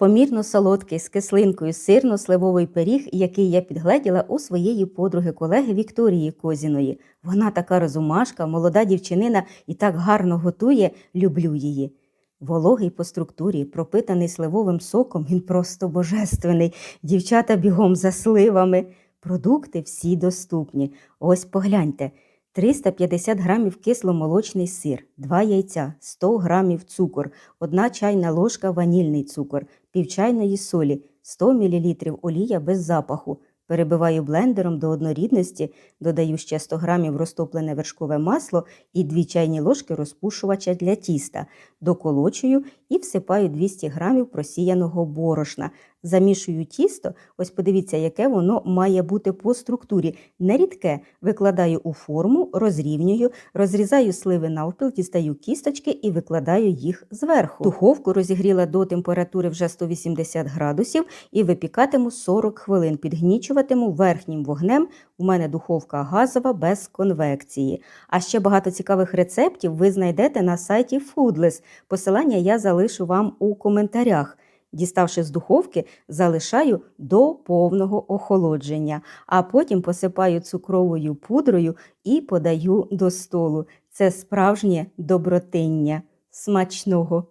Помірно солодкий з кислинкою сирно-сливовий пиріг, який я підгледіла у своєї подруги колеги Вікторії Козіної. Вона така розумашка, молода дівчинина і так гарно готує, люблю її. Вологий по структурі, пропитаний сливовим соком, він просто божественний. Дівчата бігом за сливами. Продукти всі доступні. Ось погляньте. 350 грамів кисломолочний сир, 2 яйця, 100 грамів цукор, 1 чайна ложка ванільний цукор, пів чайної солі, 100 мл олія без запаху. Перебиваю блендером до однорідності, додаю ще 100 грамів розтоплене вершкове масло і 2 чайні ложки розпушувача для тіста. Доколочую і всипаю 200 грамів просіяного борошна. Замішую тісто, ось подивіться, яке воно має бути по структурі. Не рідке викладаю у форму, розрівнюю, розрізаю сливи навпіл, дістаю кісточки і викладаю їх зверху. Духовку розігріла до температури вже 180 градусів і випікатиму 40 хвилин. Підгнічуватиму верхнім вогнем. У мене духовка газова без конвекції. А ще багато цікавих рецептів ви знайдете на сайті Foodless. Посилання я залишу вам у коментарях. Діставши з духовки, залишаю до повного охолодження, а потім посипаю цукровою пудрою і подаю до столу. Це справжнє добротиння. Смачного!